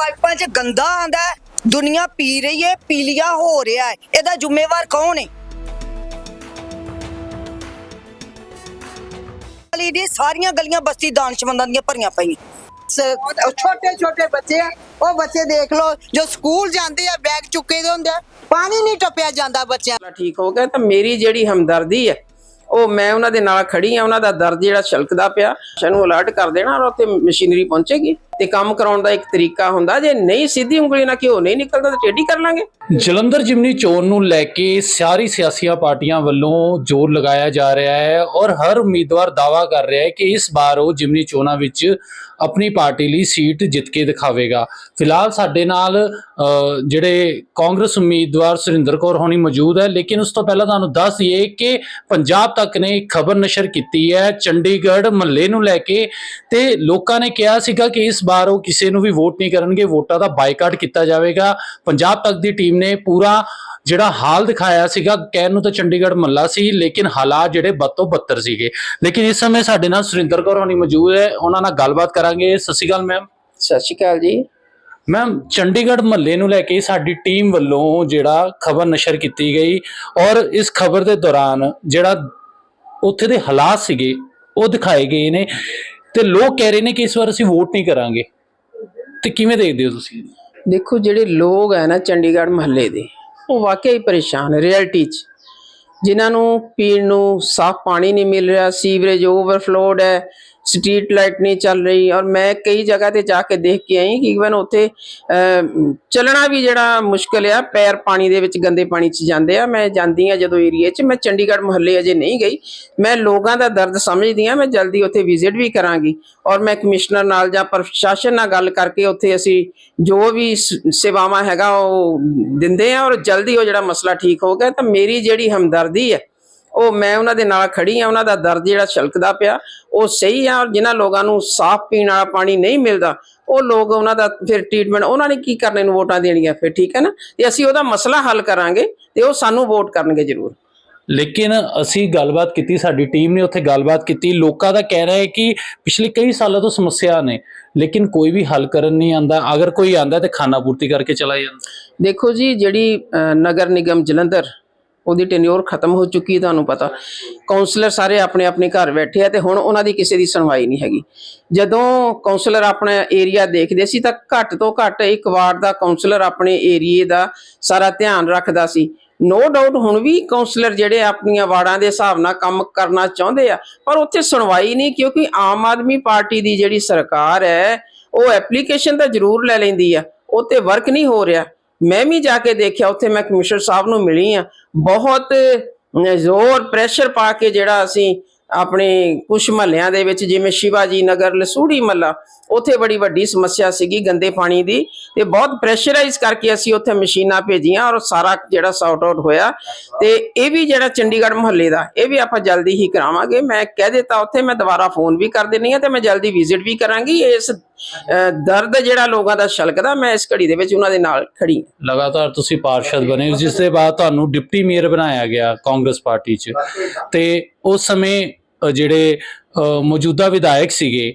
ਪਾਈਪਾਂ 'ਚ ਗੰਦਾ ਆਂਦਾ ਹੈ, ਦੁਨੀਆ ਪੀ ਰਹੀ ਹੈ ਪੀਲੀਆ ਹੋ ਰਿਹਾ ਹੈ। ਇਹਦਾ ਜ਼ਿੰਮੇਵਾਰ ਕੌਣ ਹੈ? ਗਲੀ ਦੀ ਸਾਰੀਆਂ ਗਲੀਆਂ ਬਸਤੀ ਦਾਨਸ਼ਮੰਦਾਂ ਦੀਆਂ ਭਰੀਆਂ ਪਈਆਂ। ਛੋਟੇ ਛੋਟੇ ਬੱਚੇ ਆ। ਉਹ ਬੱਚੇ ਦੇਖ ਲਓ ਜੋ ਸਕੂਲ ਜਾਂਦੇ ਆ ਬੈਗ ਚੁੱਕੇ ਦੇ ਹੁੰਦੇ ਆ ਪਾਣੀ ਨਹੀਂ ਟੱਪਿਆ ਜਾਂਦਾ ਬੱਚਿਆਂ ਮਸਲਾ ਠੀਕ ਹੋ ਗਿਆ ਤਾਂ ਮੇਰੀ ਜਿਹੜੀ ਹਮਦਰਦੀ ਹੈ ਉਹ ਮੈਂ ਉਹਨਾਂ ਦੇ ਨਾਲ ਖੜੀ ਆ ਉਹਨਾਂ ਦਾ ਦਰਦ ਜਿਹੜਾ ਛਲਕਦਾ ਪਿਆ ਸਾਨੂੰ ਅਲਰਟ ਕਰ ਦੇਣਾ ਔਰ ਉੱਥੇ ਮਸ਼ੀਨਰੀ ਪਹੁੰਚੇਗੀ। ਤੇ ਕੰਮ ਕਰਾਉਣ ਦਾ ਇੱਕ ਤਰੀਕਾ ਹੁੰਦਾ ਜੇ ਨਹੀਂ ਸਿੱਧੀ ਉਂਗਲੀ ਨਾਲ ਘਿਓ ਨਹੀਂ ਨਿਕਲਦਾ ਤਾਂ ਟੇਢੀ ਕਰ ਲਾਂਗੇ। ਜਲੰਧਰ ਜਿਮਨੀ ਚੋਣ ਨੂੰ ਲੈ ਕੇ ਸਾਰੀ ਸਿਆਸੀਆਂ ਪਾਰਟੀਆਂ ਵੱਲੋਂ ਜ਼ੋਰ ਲਗਾਇਆ ਜਾ ਰਿਹਾ ਹੈ ਔਰ ਹਰ ਉਮੀਦਵਾਰ ਦਾਵਾ ਕਰ ਰਿਹਾ ਹੈ ਕਿ ਇਸ ਵਾਰ ਉਹ ਜਿਮਨੀ ਚੋਣਾਂ ਵਿੱਚ ਆਪਣੀ ਪਾਰਟੀ ਲਈ ਸੀਟ ਜਿੱਤ ਕੇ ਦਿਖਾਵੇਗਾ। ਫਿਲਹਾਲ ਸਾਡੇ ਨਾਲ ਅ, ਜਿਹੜੇ ਕਾਂਗਰਸ ਉਮੀਦਵਾਰ ਸੁਰਿੰਦਰ ਕੌਰ ਹੋਣੀ ਮੌਜੂਦ ਹੈ ਲੇਕਿਨ ਉਸ ਤੋਂ ਪਹਿਲਾਂ ਤੁਹਾਨੂੰ ਦੱਸ ਦਈਏ ਕਿ ਪੰਜਾਬ ਤੱਕ ਨੇ ਖਬਰ ਨਸ਼ਰ ਕੀਤੀ ਹੈ ਚੰਡੀਗੜ੍ਹ ਮਹੱਲੇ ਨੂੰ ਲੈ ਕੇ ਤੇ ਲੋਕਾਂ ਨੇ ਕਿਹਾ ਸੀਗਾ ਕਿ ਇਸ ਵਾਰ ਉਹ ਕਿਸੇ ਨੂੰ ਵੀ ਵੋਟ ਨਹੀਂ ਕਰਨਗੇ ਵੋਟਾਂ ਦਾ ਬਾਈਕਾਟ ਕੀਤਾ ਜਾਵੇਗਾ। ਪੰਜਾਬ ਤੱਕ ਦੀ ਟੀਮ ਨੇ ਪੂਰਾ ਜਿਹੜਾ ਹਾਲ ਦਿਖਾਇਆ ਸੀਗਾ ਕਹਿਣ ਨੂੰ ਤਾਂ ਚੰਡੀਗੜ੍ਹ ਮੱਲਾ ਸੀ ਲੇਕਿਨ ਹਾਲਾਤ ਜਿਹੜੇ ਬਦ ਤੋਂ ਬੱਤਰ ਸੀਗੇ। ਲੇਕਿਨ ਇਸ ਸਮੇਂ ਸਾਡੇ ਨਾਲ ਸੁਰਿੰਦਰ ਕੌਰ ਹੋਣੀ ਮੌਜੂਦ ਹੈ ਉਹਨਾਂ ਨਾਲ ਗੱਲਬਾਤ ਕਰਾਂਗੇ। ਸਤਿ ਸ਼੍ਰੀ ਅਕਾਲ ਮੈਮ ਸਤਿ ਸ਼੍ਰੀ ਅਕਾਲ ਜੀ। ਮੈਮ ਚੰਡੀਗੜ੍ਹ ਮਹੱਲੇ ਨੂੰ ਲੈ ਕੇ ਸਾਡੀ ਟੀਮ ਵੱਲੋਂ ਜਿਹੜਾ ਖਬਰ ਨਸ਼ਰ ਕੀਤੀ ਗਈ ਔਰ ਇਸ ਖਬਰ ਦੇ ਦੌਰਾਨ ਜਿਹੜਾ ਉੱਥੇ ਦੇ ਹਾਲਾਤ ਸੀਗੇ ਉਹ ਦਿਖਾਏ ਗਏ ਨੇ। ਤੇ ਲੋਕ ਕਹਿ ਰਹੇ ਨੇ ਕਿ ਇਸ ਵਾਰ ਅਸੀਂ ਵੋਟ ਨਹੀਂ ਕਰਾਂਗੇ। ਤੇ ਕਿਵੇਂ ਦੇਖਦੇ ਹੋ ਤੁਸੀਂ? ਦੇਖੋ, ਜਿਹੜੇ ਲੋਕ ਹੈ ਨਾ ਚੰਡੀਗੜ੍ਹ ਮਹੱਲੇ ਦੇ, ਉਹ ਵਾਕਿਆ ਹੀ ਪਰੇਸ਼ਾਨ ਰਿਐਲਿਟੀ 'ਚ। ਜਿਨ੍ਹਾਂ ਨੂੰ ਪੀਣ ਨੂੰ ਸਾਫ਼ ਪਾਣੀ ਨਹੀਂ ਮਿਲ ਰਿਹਾ, ਸੀਵਰੇਜ ਓਵਰਫਲੋਡ ਹੈ ਸਟਰੀਟ ਲਾਈਟ ਨਹੀਂ ਚੱਲ ਰਹੀ ਔਰ ਮੈਂ ਕਈ ਜਗ੍ਹਾ ਤੇ ਜਾ ਕੇ ਦੇਖ ਕੇ ਆਈ ਕਿ ਇਵਨ ਉੱਥੇ ਚੱਲਣਾ ਵੀ ਜਿਹੜਾ ਮੁਸ਼ਕਲ ਆ, ਪੈਰ ਪਾਣੀ ਦੇ ਵਿੱਚ ਗੰਦੇ ਪਾਣੀ 'ਚ ਜਾਂਦੇ ਆ। ਮੈਂ ਜਾਂਦੀ ਆ ਜਦੋਂ ਏਰੀਏ 'ਚ, ਮੈਂ ਚੰਡੀਗੜ੍ਹ ਮੁਹੱਲੇ ਅਜੇ ਨਹੀਂ ਗਈ। ਮੈਂ ਲੋਕਾਂ ਦਾ ਦਰਦ ਸਮਝਦੀ ਆ, ਮੈਂ ਜਲਦੀ ਉੱਥੇ ਵਿਜ਼ਿਟ ਵੀ ਕਰਾਂਗੀ। ਔਰ ਮੈਂ ਕਮਿਸ਼ਨਰ ਨਾਲ ਜਾਂ ਪ੍ਰਸ਼ਾਸਨ ਨਾਲ ਗੱਲ ਕਰਕੇ ਉੱਥੇ ਅਸੀਂ ਜੋ ਵੀ ਸ- ਸੇਵਾਵਾਂ ਹੈਗਾ ਉਹ ਦਿੰਦੇ ਆ ਔਰ ਜਲਦੀ ਉਹ ਜਿਹੜਾ ਮਸਲਾ ਠੀਕ ਹੋ ਗਿਆ, ਤਾਂ ਮੇਰੀ ਜਿਹੜੀ ਹਮਦਰਦੀ ਹੈ ਉਹ ਮੈਂ ਉਹਨਾਂ ਦੇ ਨਾਲ ਖੜੀ ਆ ਉਹਨਾਂ ਦਾ ਦਰਦ ਜਿਹੜਾ ਛਲਕਦਾ ਪਿਆ ਉਹ ਸਹੀ ਆ ਔਰ ਜਿਨ੍ਹਾਂ ਲੋਕਾਂ ਨੂੰ ਸਾਫ਼ ਪੀਣ ਵਾਲਾ ਪਾਣੀ ਨਹੀਂ ਮਿਲਦਾ ਉਹ ਲੋਕ ਉਹਨਾਂ ਦਾ ਫਿਰ ਟ੍ਰੀਟਮੈਂਟ ਉਹਨਾਂ ਨੇ ਕੀ ਕਰਨੇ ਨੂੰ ਵੋਟਾਂ ਦੇਣੀਆਂ ਫਿਰ ਠੀਕ ਹੈ ਨਾ? ਤੇ ਅਸੀਂ ਉਹਦਾ ਮਸਲਾ ਹੱਲ ਕਰਾਂਗੇ ਤੇ ਉਹ ਸਾਨੂੰ ਵੋਟ ਕਰਨਗੇ ਜ਼ਰੂਰ। ਲੇਕਿਨ ਅਸੀਂ ਗੱਲਬਾਤ ਕੀਤੀ ਸਾਡੀ ਟੀਮ ਨੇ ਉੱਥੇ ਗੱਲਬਾਤ ਕੀਤੀ ਲੋਕਾਂ ਦਾ ਕਹਿਣਾ ਹੈ ਕਿ ਪਿਛਲੇ ਕਈ ਸਾਲਾਂ ਤੋਂ ਸਮੱਸਿਆ ਨੇ ਲੇਕਿਨ ਕੋਈ ਵੀ ਹੱਲ ਕਰਨ ਨਹੀਂ ਆਂਦਾ ਅਗਰ ਕੋਈ ਆਂਦਾ ਤੇ ਖਾਣਾ ਪੂਰਤੀ ਕਰਕੇ ਚਲਾ ਜਾਂਦਾ। ਦੇਖੋ ਜੀ ਜਿਹੜੀ ਨਗਰ ਨਿਗਮ ਜਲੰਧਰ ਉਹਦੀ ਟੈਨਿਓਰ ਖਤਮ ਹੋ ਚੁੱਕੀ ਹੈ, ਤੁਹਾਨੂੰ ਪਤਾ। ਕਾਉਂਸਲਰ ਸਾਰੇ ਆਪਣੇ ਆਪਣੇ ਘਰ ਬੈਠੇ ਆ ਤੇ ਹੁਣ ਉਹਨਾਂ ਦੀ ਕਿਸੇ ਦੀ ਸੁਣਵਾਈ ਨਹੀਂ ਹੈਗੀ। ਜਦੋਂ ਕਾਉਂਸਲਰ ਆਪਣਾ ਏਰੀਆ ਦੇਖਦੇ ਸੀ ਤਾਂ ਘੱਟ ਤੋਂ ਘੱਟ ਇੱਕ ਵਾਰਡ ਦਾ ਕਾਉਂਸਲਰ ਆਪਣੇ ਏਰੀਏ ਦਾ ਸਾਰਾ ਧਿਆਨ ਰੱਖਦਾ ਸੀ। ਨੋ ਡਾਊਟ ਹੁਣ ਵੀ ਕਾਉਂਸਲਰ ਜਿਹੜੇ ਆਪਣੀਆਂ ਵਾਰਡਾਂ ਦੇ ਹਿਸਾਬ ਨਾਲ ਕੰਮ ਕਰਨਾ ਚਾਹੁੰਦੇ ਆ, ਪਰ ਉੱਥੇ ਸੁਣਵਾਈ ਨਹੀਂ ਕਿਉਂਕਿ ਆਮ ਆਦਮੀ ਪਾਰਟੀ ਦੀ ਜਿਹੜੀ ਸਰਕਾਰ ਹੈ, ਉਹ ਐਪਲੀਕੇਸ਼ਨ ਤਾਂ ਜ਼ਰੂਰ ਲੈ ਲੈਂਦੀ ਆ, ਉਹ ਤੇ ਵਰਕ ਨਹੀਂ ਹੋ ਰਿਹਾ। ਮੈਂ ਵੀ ਜਾ ਕੇ ਦੇਖਿਆ, ਉੱਥੇ ਮੈਂ ਕਮਿਸ਼ਨਰ ਸਾਹਿਬ ਨੂੰ ਮਿਲੀ ਆ ਬਹੁਤ ਜ਼ੋਰ ਪ੍ਰੈਸ਼ਰ ਪਾ ਕੇ ਜਿਹੜਾ ਅਸੀਂ ਆਪਣੇ ਕੁਝ ਮਹੱਲਿਆਂ ਦੇ ਵਿੱਚ, ਜਿਵੇਂ ਸ਼ਿਵਾਜੀ ਨਗਰ, ਲਸੂੜੀ ਮਹੱਲਾ, ਉੱਥੇ ਬੜੀ ਵੱਡੀ ਸਮੱਸਿਆ ਸੀਗੀ ਗੰਦੇ ਪਾਣੀ ਦੀ ਤੇ ਬਹੁਤ ਪ੍ਰੈਸ਼ਰਾਈਜ਼ ਕਰਕੇ ਅਸੀਂ ਉੱਥੇ ਮਸ਼ੀਨਾਂ ਭੇਜੀਆਂ ਔਰ ਸਾਰਾ ਜਿਹੜਾ ਸੌਟ ਆਊਟ ਹੋਇਆ। ਤੇ ਇਹ ਵੀ ਜਿਹੜਾ ਚੰਡੀਗੜ੍ਹ ਮੁਹੱਲੇ ਦਾ, ਇਹ ਵੀ ਆਪਾਂ ਜਲਦੀ ਹੀ ਕਰਾਵਾਂਗੇ। ਮੈਂ ਕਹਿ ਦਿੱਤਾ, ਉੱਥੇ ਮੈਂ ਦੁਬਾਰਾ ਫੋਨ ਵੀ ਕਰ ਦਿੰਨੀ ਆ ਤੇ ਮੈਂ ਜਲਦੀ ਵਿਜ਼ਿਟ ਵੀ ਕਰਾਂਗੀ। ਇਸ ਦਰਦ ਜਿਹੜਾ ਲੋਕਾਂ ਦਾ ਛਲਕਦਾ ਮੈਂ ਇਸ ਘੜੀ ਦੇ ਵਿੱਚ ਉਹਨਾਂ ਦੇ ਨਾਲ ਖੜੀ ਲਗਾਤਾਰ ਤੁਸੀਂ ਪਾਰਸ਼ਦ ਬਣੇ ਜਿਸ ਦੇ ਬਾਅਦ ਤੁਹਾਨੂੰ ਡਿਪਟੀ ਮੇਅਰ ਬਣਾਇਆ ਗਿਆ ਕਾਂਗਰਸ ਪਾਰਟੀ 'ਚ। ਤੇ ਉਸ ਸਮੇਂ ਜਿਹੜੇ ਮੌਜੂਦਾ ਵਿਧਾਇਕ ਸੀਗੇ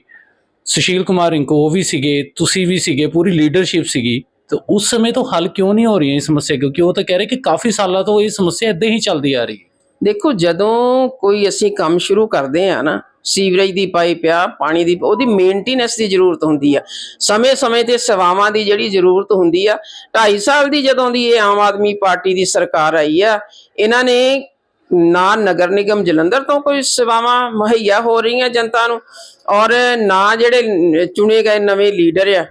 ਸੁਸ਼ੀਲ ਕੁਮਾਰ ਰਿੰਕੂ ਉਹ ਵੀ ਸੀਗੇ ਤੁਸੀਂ ਵੀ ਸੀਗੇ ਪੂਰੀ ਲੀਡਰਸ਼ਿਪ ਸੀਗੀ। ਤੇ ਉਸ ਸਮੇਂ ਤੋਂ ਹੱਲ ਕਿਉਂ ਨਹੀਂ ਹੋ ਰਹੀ ਇਹ ਸਮੱਸਿਆ? ਕਿਉਂਕਿ ਉਹ ਤਾਂ ਕਹਿ ਰਹੇ ਕਿ ਕਾਫੀ ਸਾਲਾਂ ਤੋਂ ਇਹ ਸਮੱਸਿਆ ਇਦਾਂ ਹੀ ਚੱਲਦੀ ਆ ਰਹੀ ਹੈ। ਦੇਖੋ ਜਦੋਂ ਕੋਈ ਅਸੀਂ ਕੰਮ ਸ਼ੁਰੂ ਕਰਦੇ ਆ ਨਾ ਸੀਵਰੇਜ ਦੀ ਪਾਈਪ ਆ ਪਾਣੀ ਦੀ, ਉਹਦੀ ਮੇਨਟੇਨੈਂਸ ਦੀ ਜ਼ਰੂਰਤ ਹੁੰਦੀ ਆ। ਸਮੇਂ-ਸਮੇਂ ਤੇ ਸੇਵਾਵਾਂ ਦੀ ਜਿਹੜੀ ਜ਼ਰੂਰਤ ਹੁੰਦੀ ਆ। 2.5 ਸਾਲ ਦੀ ਜਦੋਂ ਦੀ ਇਹ ਆਮ ਆਦਮੀ ਪਾਰਟੀ ਦੀ ਸਰਕਾਰ ਆਈ ਆ, ਇਹਨਾਂ ਨੇ ਨਾ ਨਗਰ ਨਿਗਮ ਜਲੰਧਰ ਤੋਂ ਕੋਈ ਸੇਵਾਵਾਂ ਮੁਹੱਈਆ ਹੋ ਰਹੀਆਂ ਜਨਤਾ ਨੂੰ, ਔਰ ਨਾ ਜਿਹੜੇ ਚੁਣੇ ਗਏ ਨਵੇਂ ਲੀਡਰ ਆ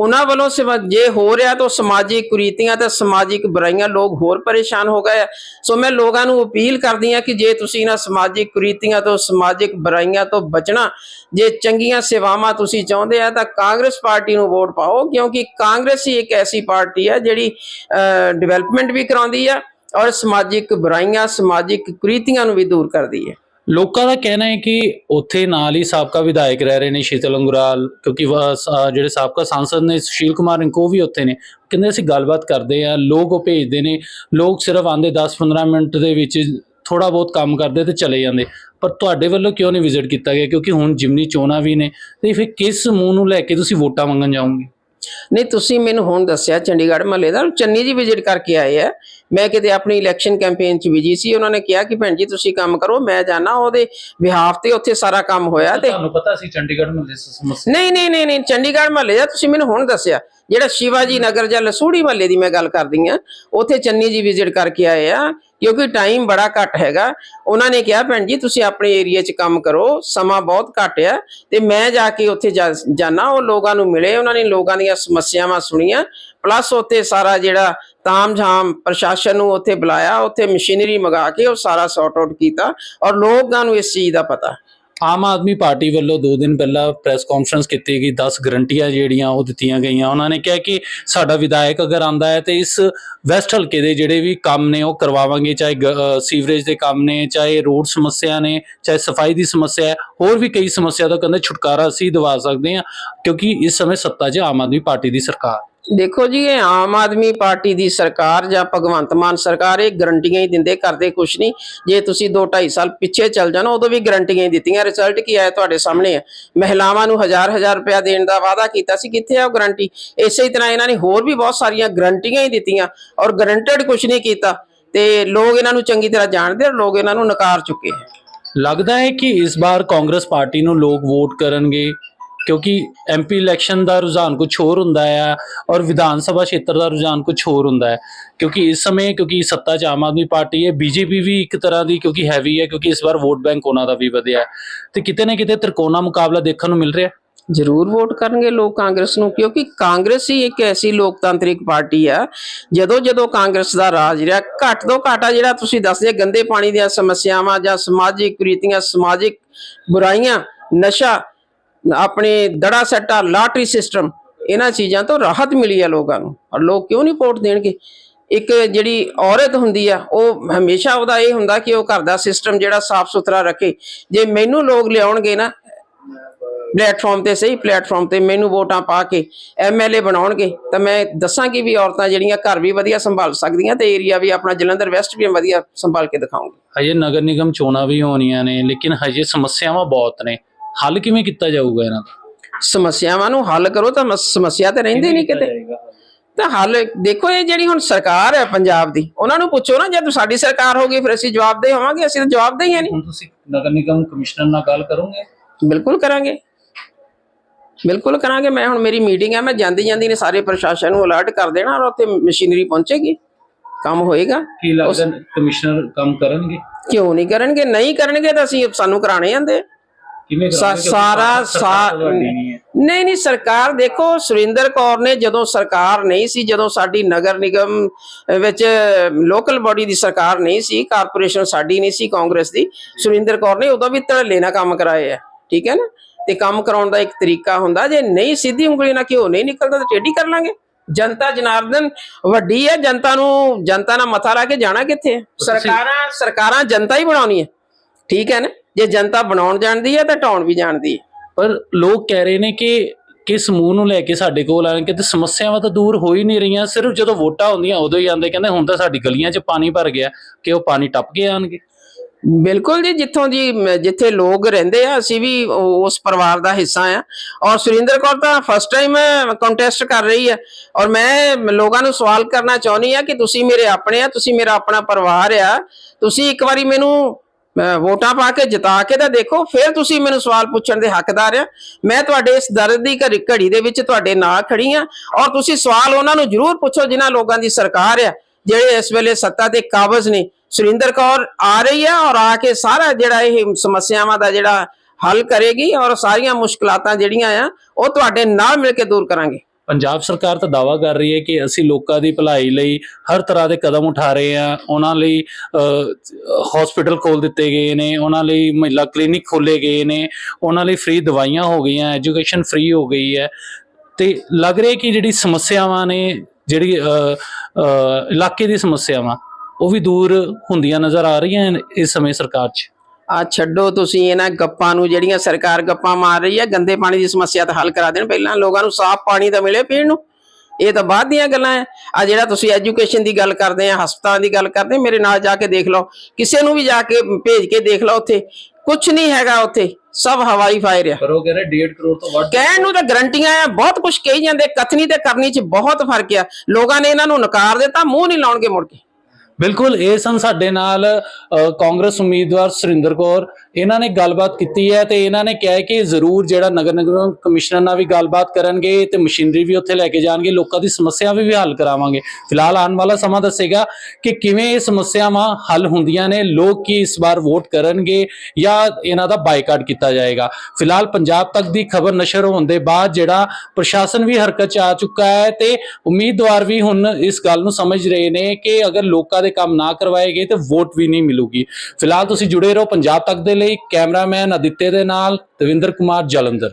ਉਹਨਾਂ ਵੱਲੋਂ ਸੇਵਾ ਜੇ ਹੋ ਰਿਹਾ ਤਾਂ ਸਮਾਜਿਕ ਕੁਰੀਤੀਆਂ ਤੇ ਸਮਾਜਿਕ ਬੁਰਾਈਆਂ ਲੋਕ ਹੋਰ ਪਰੇਸ਼ਾਨ ਹੋ ਗਏ ਆ। ਸੋ ਮੈਂ ਲੋਕਾਂ ਨੂੰ ਅਪੀਲ ਕਰਦੀ ਆ ਕਿ ਜੇ ਤੁਸੀਂ ਇਹਨਾਂ ਸਮਾਜਿਕ ਕੁਰੀਤੀਆਂ ਤੋਂ, ਸਮਾਜਿਕ ਬੁਰਾਈਆਂ ਤੋਂ ਬਚਣਾ, ਜੇ ਚੰਗੀਆਂ ਸੇਵਾਵਾਂ ਤੁਸੀਂ ਚਾਹੁੰਦੇ ਆ ਤਾਂ ਕਾਂਗਰਸ ਪਾਰਟੀ ਨੂੰ ਵੋਟ ਪਾਓ, ਕਿਉਂਕਿ ਕਾਂਗਰਸ ਹੀ ਇੱਕ ਐਸੀ ਪਾਰਟੀ ਹੈ ਜਿਹੜੀ ਡਿਵੈਲਪਮੈਂਟ ਵੀ ਕਰਾਉਂਦੀ ਆ ਔਰ ਸਮਾਜਿਕ ਬੁਰਾਈਆਂ, ਸਮਾਜਿਕ ਕੁਰੀਤੀਆਂ ਨੂੰ ਵੀ ਦੂਰ ਕਰਦੀ ਹੈ ਲੋਕਾਂ ਦਾ ਕਹਿਣਾ ਹੈ ਕਿ ਉੱਥੇ ਨਾਲ ਹੀ ਸਾਬਕਾ ਵਿਧਾਇਕ ਰਹਿ ਰਹੇ ਨੇ ਸ਼ੀਤਲ ਅੰਗੁਰਾਲ, ਕਿਉਂਕਿ ਜਿਹੜੇ ਸਾਬਕਾ ਸੰਸਦ ਨੇ ਸੁਸ਼ੀਲ ਕੁਮਾਰ ਰਿੰਕੂ ਵੀ ਉੱਥੇ ਨੇ। ਕਹਿੰਦੇ ਅਸੀਂ ਗੱਲਬਾਤ ਕਰਦੇ ਆ ਲੋਕ ਉਹ ਭੇਜਦੇ ਨੇ। ਲੋਕ ਸਿਰਫ ਆਂਦੇ 10-15 ਮਿੰਟ ਦੇ ਵਿੱਚ ਥੋੜਾ ਬਹੁਤ ਕੰਮ ਕਰਦੇ ਤੇ ਚਲੇ ਜਾਂਦੇ। ਪਰ ਤੁਹਾਡੇ ਵੱਲੋਂ ਕਿਉਂ ਨਹੀਂ ਵਿਜ਼ਿਟ ਕੀਤਾ ਗਿਆ? ਕਿਉਂਕਿ ਹੁਣ ਜਿਮਨੀ ਚੋਣਾਂ ਵੀ ਨੇ, ਤੇ ਫਿਰ ਕਿਸ ਮੂੰਹ ਨੂੰ ਲੈ ਕੇ ਤੁਸੀਂ ਵੋਟਾਂ ਮੰਗਣ ਜਾਓਗੇ? ਨਹੀਂ, ਤੁਸੀਂ ਮੈਨੂੰ ਹੁਣ ਦੱਸਿਆ, ਚੰਡੀਗੜ੍ਹ ਮਹੱਲੇ ਦਾ, ਚੰਨੀ ਜੀ ਵਿਜ਼ਿਟ ਕਰਕੇ ਆਏ ਆ। ਮੈਂ ਕਿਤੇ ਆਪਣੀ ਇਲੈਕਸ਼ਨ ਕੈਂਪੇਨ ਚ ਬਿਜ਼ੀ ਸੀ ਉਹਨਾਂ ਨੇ ਕਿਹਾ ਕਿ ਭੈਣ ਜੀ ਤੁਸੀਂ ਕੰਮ ਕਰੋ ਮੈਂ ਜਾਣਾ ਉਹਦੇ ਬਿਹਾਫ ਤੇ ਉੱਥੇ ਸਾਰਾ ਕੰਮ ਹੋਇਆ ਤੇ ਤੁਹਾਨੂੰ ਪਤਾ ਸੀ ਚੰਡੀਗੜ੍ਹ ਮਹੱਲੇ ਦੀ ਸਮੱਸਿਆ ਨਹੀਂ ਨਹੀਂ ਨਹੀਂ ਨਹੀਂ ਚੰਡੀਗੜ੍ਹ ਮਹੱਲੇ ਦਾ ਤੁਸੀਂ ਮੈਨੂੰ ਹੁਣ ਦੱਸਿਆ ਜਿਹੜਾ ਸ਼ਿਵਾਜੀ ਨਗਰ ਜਾਂ ਲਸੂੜੀ ਮਹੱਲੇ ਦੀ ਮੈਂ ਗੱਲ ਕਰਦੀ ਆ ਉੱਥੇ ਚੰਨੀ ਜੀ ਵਿਜ਼ਿਟ ਕਰਕੇ ਆਏ ਆ ਕਿਉਂਕਿ ਟਾਈਮ ਬੜਾ ਘੱਟ ਹੈਗਾ ਉਹਨਾਂ ਨੇ ਕਿਹਾ ਭੈਣ ਜੀ ਤੁਸੀਂ ਆਪਣੇ ਏਰੀਆ 'ਚ ਕੰਮ ਕਰੋ ਸਮਾਂ ਬਹੁਤ ਘੱਟ ਆ ਤੇ ਮੈਂ ਜਾ ਕੇ ਉੱਥੇ ਜਾਣਾ ਉਹ ਲੋਕਾਂ ਨੂੰ ਮਿਲੇ ਉਹਨਾਂ ਨੇ ਲੋਕਾਂ ਦੀਆਂ ਸਮੱਸਿਆਵਾਂ ਸੁਣੀਆਂ ਪਲੱਸ ਉੱਥੇ ਸਾਰਾ ਜਿਹੜਾ ਤਾਮਝਾਮ ਪ੍ਰਸ਼ਾਸਨ ਨੂੰ ਉੱਥੇ ਬੁਲਾਇਆ, ਉੱਥੇ ਮਸ਼ੀਨਰੀ ਮੰਗਾ ਕੇ ਉਹ ਸਾਰਾ ਸੌਟ ਆਊਟ ਕੀਤਾ ਔਰ ਲੋਕਾਂ ਨੂੰ ਇਸ ਚੀਜ਼ ਦਾ ਪਤਾ। ਆਮ ਆਦਮੀ ਪਾਰਟੀ ਵੱਲੋਂ 2 ਦਿਨ ਪਹਿਲਾਂ ਪ੍ਰੈਸ ਕਾਨਫਰੰਸ ਕੀਤੀ ਗਈ 10 ਗਰੰਟੀਆਂ ਜਿਹੜੀਆਂ ਉਹ ਦਿੱਤੀਆਂ ਗਈਆਂ। ਉਹਨਾਂ ਨੇ ਕਿਹਾ ਕਿ ਸਾਡਾ ਵਿਧਾਇਕ ਅਗਰ ਆਂਦਾ ਹੈ ਤੇ ਇਸ ਵੈਸਟ ਹਲਕੇ ਦੇ ਜਿਹੜੇ ਵੀ ਕੰਮ ਨੇ ਉਹ ਕਰਵਾਵਾਂਗੇ, ਚਾਹੇ ਸੀਵਰੇਜ ਦੇ ਕੰਮ ਨੇ, ਚਾਹੇ ਰੋਡ ਸਮੱਸਿਆ ਨੇ, ਚਾਹੇ ਸਫ਼ਾਈ ਦੀ ਸਮੱਸਿਆ ਹੈ, ਹੋਰ ਵੀ ਕਈ ਸਮੱਸਿਆ ਦਾ ਕਹਿੰਦੇ ਛੁਟਕਾਰਾ ਅਸੀਂ ਦਿਵਾ ਸਕਦੇ ਹਾਂ, ਕਿਉਂਕਿ ਇਸ ਸਮੇਂ ਸੱਤਾ 'ਚ ਆਮ ਆਦਮੀ ਪਾਰਟੀ ਦੀ ਸਰਕਾਰ। ਦੇਖੋ ਜੀ, ਇਹ ਆਮ ਆਦਮੀ ਪਾਰਟੀ ਦੀ ਸਰਕਾਰ ਜਾਂ ਭਗਵੰਤ ਮਾਨ ਸਰਕਾਰ ਇਹ ਗਰੰਟੀਆਂ ਹੀ ਦਿੰਦੇ, ਕਰਦੇ ਕੁਛ ਨਹੀਂ। ਜੇ ਤੁਸੀਂ 2 2.5 ਸਾਲ ਪਿੱਛੇ ਚੱਲ ਜਾਣਾ, ਉਦੋਂ ਵੀ ਗਰੰਟੀਆਂ ਹੀ ਦਿੱਤੀਆਂ। ਰਿਜ਼ਲਟ ਕੀ ਆਇਆ ਤੁਹਾਡੇ ਸਾਹਮਣੇ ਹੈ ਮਹਿਲਾਵਾਂ ਨੂੰ ਹਜ਼ਾਰ ਹਜ਼ਾਰ ਰੁਪਇਆ ਦੇਣ ਦਾ ਵਾਅਦਾ ਕੀਤਾ ਸੀ, ਕਿੱਥੇ ਆ ਉਹ ਗਰੰਟੀ? ਇਸੇ ਤਰ੍ਹਾਂ ਇਹਨਾਂ ਨੇ ਹੋਰ ਵੀ ਬਹੁਤ ਸਾਰੀਆਂ ਗਰੰਟੀਆਂ ਹੀ ਦਿੱਤੀਆਂ ਔਰ ਗਰੰਟਡ ਕੁਛ ਨਹੀਂ ਕੀਤਾ। ਤੇ ਲੋਕ ਇਹਨਾਂ ਨੂੰ ਚੰਗੀ ਤਰ੍ਹਾਂ ਜਾਣਦੇ ਔਰ ਲੋਕ ਇਹਨਾਂ ਨੂੰ ਨਕਾਰ ਚੁੱਕੇ। ਹੈ ਲੱਗਦਾ ਹੈ ਕਿ ਇਸ ਵਾਰ ਕਾਂਗਰਸ ਪਾਰਟੀ ਨੂੰ ਲੋਕ ਵੋਟ ਕਰਨਗੇ। ਕਿਉਂਕਿ ਐਮਪੀ ਇਲੈਕਸ਼ਨ ਦਾ ਰੁਝਾਨ ਕੁਝ ਹੋਰ ਹੁੰਦਾ ਹੈ ਔਰ ਵਿਧਾਨ ਸਭਾ ਖੇਤਰ ਦਾ ਰੁਝਾਨ ਕੁਝ ਹੋਰ ਹੁੰਦਾ ਹੈ। ਕਿਉਂਕਿ ਇਸ ਸਮੇਂ ਕਿਉਂਕਿ ਸੱਤਾ 'ਚ ਆਮ ਆਦਮੀ ਪਾਰਟੀ ਹੈ ਬੀਜੇਪੀ ਵੀ ਇੱਕ ਤਰ੍ਹਾਂ ਦੀ ਕਿਉਂਕਿ ਹੈਵੀ ਹੈ ਕਿਉਂਕਿ ਇਸ ਵਾਰ ਵੋਟ ਬੈਂਕ ਉਹਨਾਂ ਦਾ ਵੀ ਵਧਿਆ ਹੈ। ਤੇ ਕਿਤੇ ਨਾ ਕਿਤੇ ਤ੍ਰਿਕੋਣਾ ਮੁਕਾਬਲਾ ਦੇਖਣ ਨੂੰ ਮਿਲ ਰਿਹਾ ਹੈ। ਜ਼ਰੂਰ ਵੋਟ ਕਰਨਗੇ ਲੋਕ ਕਾਂਗਰਸ ਨੂੰ, ਕਿਉਂਕਿ ਕਾਂਗਰਸ ਹੀ ਇੱਕ ਐਸੀ ਲੋਕਤਾਂਤਰਿਕ ਪਾਰਟੀ ਆ, ਜਦੋਂ ਜਦੋਂ ਕਾਂਗਰਸ ਦਾ ਰਾਜ ਰਿਹਾ, ਘੱਟ ਤੋਂ ਘਾਟਾ ਜਿਹੜਾ ਤੁਸੀਂ ਦੱਸਦੇ ਗੰਦੇ ਪਾਣੀ ਦੀਆਂ ਸਮੱਸਿਆਵਾਂ ਜਾਂ ਸਮਾਜਿਕ ਕੁਰੀਤੀਆਂ, ਸਮਾਜਿਕ ਬੁਰਾਈਆਂ, ਨਸ਼ਾ ਆਪਣੇ ਦੜਾ ਸੱਟਾ, ਲਾਟਰੀ ਸਿਸਟਮ, ਇਹਨਾਂ ਚੀਜ਼ਾਂ ਤੋਂ ਰਾਹਤ ਮਿਲੀ ਆ ਲੋਕਾਂ ਨੂੰ। ਔਰ ਲੋਕ ਕਿਉਂ ਨਹੀਂ ਵੋਟ ਦੇਣਗੇ? ਇੱਕ ਜਿਹੜੀ ਔਰਤ ਹੁੰਦੀ ਆ, ਉਹ ਹਮੇਸ਼ਾ ਉਹਦਾ ਇਹ ਹੁੰਦਾ ਕਿ ਉਹ ਘਰ ਦਾ ਸਿਸਟਮ ਜਿਹੜਾ ਸਾਫ਼ ਸੁਥਰਾ ਰੱਖੇ। ਜੇ ਮੈਨੂੰ ਲੋਕ ਲਿਆਉਣਗੇ ਨਾ, ਪਲੇਟਫਾਰਮ ਤੇ, ਸਹੀ ਪਲੇਟਫਾਰਮ ਤੇ ਮੈਨੂੰ ਵੋਟਾਂ ਪਾ ਕੇ ਐਮਐਲਏ ਬਣਾਉਣਗੇ, ਤਾਂ ਮੈਂ ਦੱਸਾਂਗੀ ਵੀ ਔਰਤਾਂ ਜਿਹੜੀਆਂ ਘਰ ਵੀ ਵਧੀਆ ਸੰਭਾਲ ਸਕਦੀਆਂ ਤੇ ਏਰੀਆ ਵੀ ਆਪਣਾ ਜਲੰਧਰ ਵੈਸਟ ਵੀ ਵਧੀਆ ਸੰਭਾਲ ਕੇ ਦਿਖਾਉਂਗੀ। ਹਜੇ ਨਗਰ ਨਿਗਮ ਚੋਣਾਂ ਵੀ ਹੋਣੀਆਂ ਨੇ, ਲੇਕਿਨ ਹਜੇ ਸਮੱਸਿਆਵਾਂ ਬਹੁਤ ਨੇ। ਹੱਲ ਕਿਵੇਂ ਕੀਤਾ ਜਾਊਗਾ ਇਹਨਾਂ ਦਾ? ਸਮੱਸਿਆਵਾਂ ਨੂੰ ਹੱਲ ਕਰੋ ਤਾਂ ਮਸ- ਸਮੱਸਿਆ ਤਾਂ ਰਹਿੰਦੀ ਨਹੀਂ ਕਿਤੇ ਤਾਂ ਹੱਲ ਦੇਖੋ ਇਹ ਜਿਹੜੀ ਹੁਣ ਸਰਕਾਰ ਹੈ ਪੰਜਾਬ ਦੀ ਉਹਨਾਂ ਨੂੰ ਪੁੱਛੋ ਨਾ ਜਦ ਸਾਡੀ ਸਰਕਾਰ ਹੋਗੀ ਫਿਰ ਅਸੀਂ ਜਵਾਬਦੇਹ ਹੋਵਾਂਗੇ ਅਸੀਂ ਤਾਂ ਜਵਾਬਦੇਹ ਹੀ ਹੈ ਨਹੀਂ। ਹੁਣ ਤੁਸੀਂ ਨਗਰ ਨਿਗਮ ਕਮਿਸ਼ਨਰ ਨਾਲ ਗੱਲ ਕਰੋਗੇ? ਬਿਲਕੁਲ ਕਰਾਂਗੇ। ਬਿਲਕੁਲ ਕਰਾਂਗੇ ਮੈਂ ਹੁਣ ਮੇਰੀ ਮੀਟਿੰਗ ਹੈ ਮੈਂ ਜਾਂਦੀ ਜਾਂਦੀ ਨੇ ਸਾਰੇ ਪ੍ਰਸ਼ਾਸਨ ਨੂੰ ਅਲਰਟ ਕਰ ਦੇਣਾ ਔਰ ਉੱਥੇ ਮਸ਼ੀਨਰੀ ਪਹੁੰਚੇਗੀ ਕੰਮ ਹੋਏਗਾ। ਕੀ ਲੱਗਦਾ ਕਮਿਸ਼ਨਰ ਕੰਮ ਕਰਨਗੇ? ਕਿਉਂ ਨਹੀਂ ਕਰਨਗੇ? ਨਹੀਂ ਕਰਨਗੇ ਤਾਂ ਅਸੀਂ ਸਾਨੂੰ ਕਰਾਣੇ ਆਂਦੇ। ਕਿਵੇਂ ਸਾਰਾ ਨਹੀਂ। ਨਹੀਂ ਸਰਕਾਰ ਦੇਖੋ ਸੁਰਿੰਦਰ ਕੌਰ ਨੇ ਜਦੋਂ ਸਰਕਾਰ ਨਹੀਂ ਸੀ ਜਦੋਂ ਸਾਡੀ ਨਗਰ ਨਿਗਮ ਵਿੱਚ ਲੋਕਲ ਬਾਡੀ ਦੀ ਸਰਕਾਰ ਨਹੀਂ ਸੀ ਕਾਰਪੋਰੇਸ਼ਨ ਸਾਡੀ ਨਹੀਂ ਸੀ ਕਾਂਗਰਸ ਦੀ ਸੁਰਿੰਦਰ ਕੌਰ ਨੇ ਉਦੋਂ ਵੀ ਧੜੱਲੇ ਨਾਲ ਕੰਮ ਕਰਾਏ ਆ ਠੀਕ ਹੈ ਨਾ? ਤੇ ਕੰਮ ਕਰਾਉਣ ਦਾ ਇੱਕ ਤਰੀਕਾ ਹੁੰਦਾ ਜੇ ਨਹੀਂ ਸਿੱਧੀ ਉਂਗਲੀ ਨਾਲ ਘਿਓ ਨਹੀਂ ਨਿਕਲਦਾ ਤਾਂ ਟੇਢੀ ਕਰ ਲਾਂਗੇ। ਜਨਤਾ ਜਨਾਰਦਨ ਵੱਡੀ ਹੈ ਜਨਤਾ ਨੂੰ ਜਨਤਾ ਨਾਲ ਮੱਥਾ ਲਾ ਕੇ ਜਾਣਾ ਕਿੱਥੇ ਸਰਕਾਰਾਂ ਸਰਕਾਰਾਂ ਜਨਤਾ ਹੀ ਬਣਾਉਣੀ ਹੈ ਠੀਕ ਹੈ ਨਾ? ਜੇ ਜਨਤਾ ਬਣਾਉਣ ਜਾਣਦੀ ਹੈ ਤਾਂ ਢਾਉਣ ਵੀ ਜਾਣਦੀ ਹੈ। ਪਰ ਲੋਕ ਕਹਿ ਰਹੇ ਨੇ ਕਿ ਕਿਸ ਸਮੂਹ ਨੂੰ ਲੈ ਕੇ ਸਾਡੇ ਕੋਲ ਆਣ ਕਿ ਤੇ ਸਮੱਸਿਆਵਾਂ ਤਾਂ ਦੂਰ ਹੋ ਹੀ ਨਹੀਂ ਰਹੀਆਂ ਸਿਰਫ ਜਦੋਂ ਵੋਟਾਂ ਹੁੰਦੀਆਂ ਉਦੋਂ ਹੀ ਆਉਂਦੇ ਕਹਿੰਦੇ ਹੁਣ ਤਾਂ ਸਾਡੀ ਗਲੀਆਂ 'ਚ ਪਾਣੀ ਭਰ ਗਿਆ ਕਿ ਉਹ ਪਾਣੀ ਟੱਪ ਕੇ ਆਣਗੇ ਬਿਲਕੁਲ ਜੀ ਜਿੱਥੋਂ ਜੀ ਜਿੱਥੇ ਲੋਕ ਰਹਿੰਦੇ ਆ ਅਸੀਂ ਵੀ ਉਸ ਪਰਿਵਾਰ ਦਾ ਹਿੱਸਾ ਆ। ਔਰ ਸੁਰਿੰਦਰ ਕੌਰ ਤਾਂ ਫਸਟ ਟਾਈਮ ਕੰਟੈਸਟ ਕਰ ਰਹੀ ਹੈ ਔਰ ਮੈਂ ਲੋਕਾਂ ਨੂੰ ਸਵਾਲ ਕਰਨਾ ਚਾਹੁੰਦੀ ਆ ਕਿ ਤੁਸੀਂ ਮੇਰੇ ਆਪਣੇ ਆ ਤੁਸੀਂ ਮੇਰਾ ਆਪਣਾ ਪਰਿਵਾਰ ਆ। ਤੁਸੀਂ ਇੱਕ ਵਾਰੀ ਮੈਨੂੰ ਵੋਟਾਂ ਪਾ ਕੇ ਜਿਤਾ ਕੇ ਤਾਂ ਦੇਖੋ, ਫਿਰ ਤੁਸੀਂ ਮੈਨੂੰ ਸਵਾਲ ਪੁੱਛਣ ਦੇ ਹੱਕਦਾਰ ਆ। ਮੈਂ ਤੁਹਾਡੇ ਇਸ ਦਰਦ ਦੀ ਘੜੀ ਘੜੀ ਦੇ ਵਿੱਚ ਤੁਹਾਡੇ ਨਾਲ ਖੜੀ ਆ ਔਰ ਤੁਸੀਂ ਸਵਾਲ ਉਹਨਾਂ ਨੂੰ ਜ਼ਰੂਰ ਪੁੱਛੋ ਜਿਨ੍ਹਾਂ ਲੋਕਾਂ ਦੀ ਸਰਕਾਰ ਆ, ਜਿਹੜੇ ਇਸ ਵੇਲੇ ਸੱਤਾ ਤੇ ਕਾਬਜ਼ ਨੇ। ਸੁਰਿੰਦਰ ਕੌਰ ਆ ਰਹੀ ਆ ਔਰ ਆ ਕੇ ਸਾਰਾ ਜਿਹੜਾ ਇਹ ਸਮੱਸਿਆਵਾਂ ਦਾ ਜਿਹੜਾ ਹੱਲ ਕਰੇਗੀ ਔਰ ਸਾਰੀਆਂ ਮੁਸ਼ਕਲਾਤਾਂ ਜਿਹੜੀਆਂ ਆ, ਉਹ ਤੁਹਾਡੇ ਨਾਲ ਮਿਲ ਕੇ ਦੂਰ ਕਰਾਂਗੇ। ਪੰਜਾਬ ਸਰਕਾਰ ਤਾਂ ਦਾਵਾ ਕਰ ਰਹੀ ਹੈ ਕਿ ਅਸੀਂ ਲੋਕਾਂ ਦੀ ਭਲਾਈ ਲਈ ਹਰ ਤਰ੍ਹਾਂ ਦੇ ਕਦਮ ਉਠਾ ਰਹੇ ਹਾਂ। ਉਹਨਾਂ ਲਈ ਹਸਪੀਟਲ ਖੋਲ ਦਿੱਤੇ ਗਏ ਨੇ, ਉਹਨਾਂ ਲਈ ਮਹਿਲਾ ਕਲੀਨਿਕ ਖੋਲੇ ਗਏ ਨੇ, ਉਹਨਾਂ ਲਈ ਫ੍ਰੀ ਦਵਾਈਆਂ ਹੋ ਗਈਆਂ ਐਜੂਕੇਸ਼ਨ ਫ੍ਰੀ ਹੋ ਗਈ ਹੈ। ਤੇ ਲੱਗ ਰਿਹਾ ਕਿ ਜਿਹੜੀ ਸਮੱਸਿਆਵਾਂ ਨੇ, ਜਿਹੜੀ ਇਲਾਕੇ ਦੀ ਸਮੱਸਿਆਵਾਂ, ਉਹ ਵੀ ਦੂਰ ਹੁੰਦੀਆਂ ਨਜ਼ਰ ਆ ਰਹੀਆਂ ਇਸ ਸਮੇਂ ਸਰਕਾਰ 'ਚ। ਆ ਛੱਡੋ ਤੁਸੀਂ ਇਹਨਾਂ ਗੱਪਾਂ ਨੂੰ ਜਿਹੜੀਆਂ ਸਰਕਾਰ ਗੱਪਾਂ ਮਾਰ ਰਹੀ ਹੈ ਗੰਦੇ ਪਾਣੀ ਦੀ ਸਮੱਸਿਆ ਤਾਂ ਹੱਲ ਕਰਾ ਦੇਣ। ਪਹਿਲਾਂ ਲੋਕਾਂ ਨੂੰ ਸਾਫ਼ ਪਾਣੀ ਤਾਂ ਮਿਲੇ ਪੀਣ ਨੂੰ। ਇਹ ਤਾਂ ਬਾਅਦ ਦੀਆਂ ਗੱਲਾਂ ਆ ਆ ਜਿਹੜਾ ਤੁਸੀਂ ਐਜੂਕੇਸ਼ਨ ਦੀ ਗੱਲ ਕਰਦੇ ਆ ਹਸਪਤਾਲਾਂ ਦੀ ਗੱਲ ਕਰਦੇ ਮੇਰੇ ਨਾਲ ਜਾ ਕੇ ਦੇਖ ਲਓ। ਕਿਸੇ ਨੂੰ ਵੀ ਜਾ ਕੇ ਭੇਜ ਕੇ ਦੇਖ ਲਓ ਉੱਥੇ। ਕੁਝ ਨਹੀਂ ਹੈਗਾ ਉੱਥੇ। ਸਭ ਹਵਾਈ ਫਾਇਰ ਆ। ਪਰ ਉਹ ਕਹਿੰਦੇ 1.5 ਕਰੋੜ ਤੋਂ ਵੱਧ ਕਹਿਣ ਨੂੰ ਤਾਂ ਗਰੰਟੀਆਂ ਆ। ਬਹੁਤ ਕੁਝ ਕਹੀ ਜਾਂਦੇ। ਕਥਨੀ ਤੇ ਕਰਨੀ 'ਚ ਬਹੁਤ ਫ਼ਰਕ ਆ। ਲੋਕਾਂ ਨੇ ਇਹਨਾਂ ਨੂੰ ਨਕਾਰ ਦਿੱਤਾ ਮੂੰਹ ਨਹੀਂ ਲਾਉਣਗੇ ਮੁੜ ਕੇ। ਬਿਲਕੁਲ, ਇਹ ਸਨ ਸਾਡੇ ਨਾਲ ਕਾਂਗਰਸ ਉਮੀਦਵਾਰ ਸੁਰਿੰਦਰ ਕੌਰ। ਇਹਨਾਂ ਨੇ ਗੱਲਬਾਤ ਕੀਤੀ ਹੈ ਤੇ ਇਹਨਾਂ ਨੇ ਕਿਹਾ ਹੈ ਕਿ ਜ਼ਰੂਰ ਜਿਹੜਾ ਨਗਰ ਨਿਗਮ ਕਮਿਸ਼ਨਰ ਨਾਲ ਵੀ ਗੱਲਬਾਤ ਕਰਨਗੇ ਤੇ ਮਸ਼ੀਨਰੀ ਵੀ ਉੱਥੇ ਲੈ ਕੇ ਜਾਣਗੇ, ਲੋਕਾਂ ਦੀ ਸਮੱਸਿਆ ਵੀ ਹੱਲ ਕਰਾਵਾਂਗੇ। ਫਿਲਹਾਲ ਆਉਣ ਵਾਲਾ ਸਮਾਂ ਦੱਸੇਗਾ ਕਿ ਕਿਵੇਂ ਇਹ ਸਮੱਸਿਆਵਾਂ ਹੱਲ ਹੁੰਦੀਆਂ ਨੇ, ਲੋਕ ਕੀ ਇਸ ਵਾਰ ਵੋਟ ਕਰਨਗੇ ਜਾਂ ਇਹਨਾਂ ਦਾ ਬਾਈਕਾਟ ਕੀਤਾ ਜਾਏਗਾ। ਫਿਲਹਾਲ ਪੰਜਾਬ ਤੱਕ ਦੀ ਖਬਰ ਨਸ਼ਰ ਹੋਣ ਦੇ ਬਾਅਦ ਜਿਹੜਾ ਪ੍ਰਸ਼ਾਸਨ ਵੀ ਹਰਕਤ 'ਚ ਆ ਚੁੱਕਾ ਹੈ ਤੇ ਉਮੀਦਵਾਰ ਵੀ ਹੁਣ ਇਸ ਗੱਲ ਨੂੰ ਸਮਝ ਰਹੇ ਨੇ ਕਿ ਅਗਰ ਲੋਕਾਂ ਦੇ ਦੇ ਕੰਮ ਨਾ ਕਰਵਾਏ ਗਏ ਤੇ ਵੋਟ ਵੀ ਨਹੀਂ ਮਿਲੂਗੀ। ਫਿਲਹਾਲ ਤੁਸੀਂ ਜੁੜੇ ਰਹੋ ਪੰਜਾਬ ਤੱਕ ਦੇ ਲਈ। ਕੈਮਰਾਮੈਨ ਅਦਿੱਤੇ ਦੇ ਨਾਲ ਦਵਿੰਦਰ ਕੁਮਾਰ, ਜਲੰਧਰ।